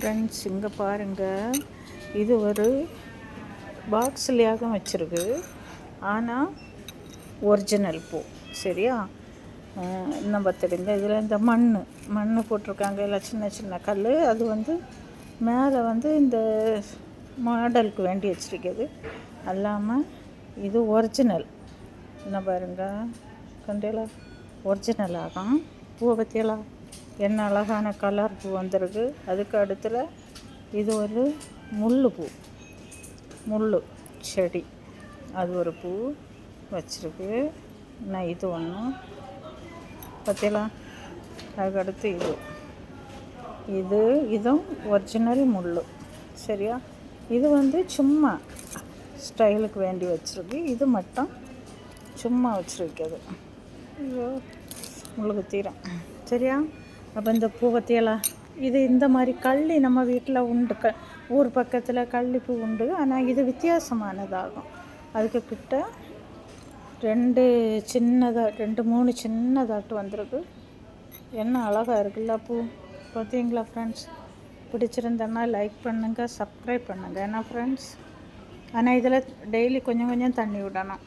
Friends இங்கே பாருங்கள் இது ஒரு பாக்ஸ்லையாக வச்சுருக்கு. ஆனால் ஒரிஜினல் பூ. சரியா? இன்னும் பார்த்துடுங்க. இதில் இந்த மண் மண் போட்டிருக்காங்க. எல்லாம் சின்ன சின்ன கல் அது வந்து மேலே வந்து இந்த மாடலுக்கு வேண்டி வச்சுருக்கிறது. அல்லாமல் இது ஒரிஜினல் என்ன பாருங்க. கண்டிலா ஒரிஜினலாக தான் பூவை பற்றியெல்லாம் என்ன அழகான கலர் பூ வந்திருக்கு. அதுக்கு அடுத்தில் இது ஒரு முள் பூ. முள் செடி. அது ஒரு பூ வச்சிருக்கு. நான் இது ஒன்று பார்த்தீங்களா அதுக்கடுத்து இது. இது இதுவும் ஒரிஜினல் முள் சரியா? இது வந்து சும்மா ஸ்டைலுக்கு வேண்டி வச்சுருக்கு. இது மட்டும் சும்மா வச்சிருக்கிறது ஐயோ உங்களுக்கு தீரம். சரியா? அப்போ இந்த பூ இது இந்த மாதிரி கள்ளி நம்ம வீட்டில் உண்டு. க ஊர் பக்கத்தில் கள்ளிப்பூ உண்டு. ஆனால் இது வித்தியாசமானதாகும். அதுக்கு கிட்ட ரெண்டு சின்னதாக ரெண்டு மூணு சின்னதாட்டு வந்திருக்கு. என்ன அழகாக இருக்குல்ல பூ? பார்த்தீங்களா ஃப்ரெண்ட்ஸ் பிடிச்சிருந்தேன்னா லைக் பண்ணுங்கள் சப்ஸ்கிரைப் பண்ணுங்கள் ஏன்னா ஃப்ரெண்ட்ஸ் ஆனால் இதில் டெய்லி கொஞ்சம் கொஞ்சம் தண்ணி விடணும்.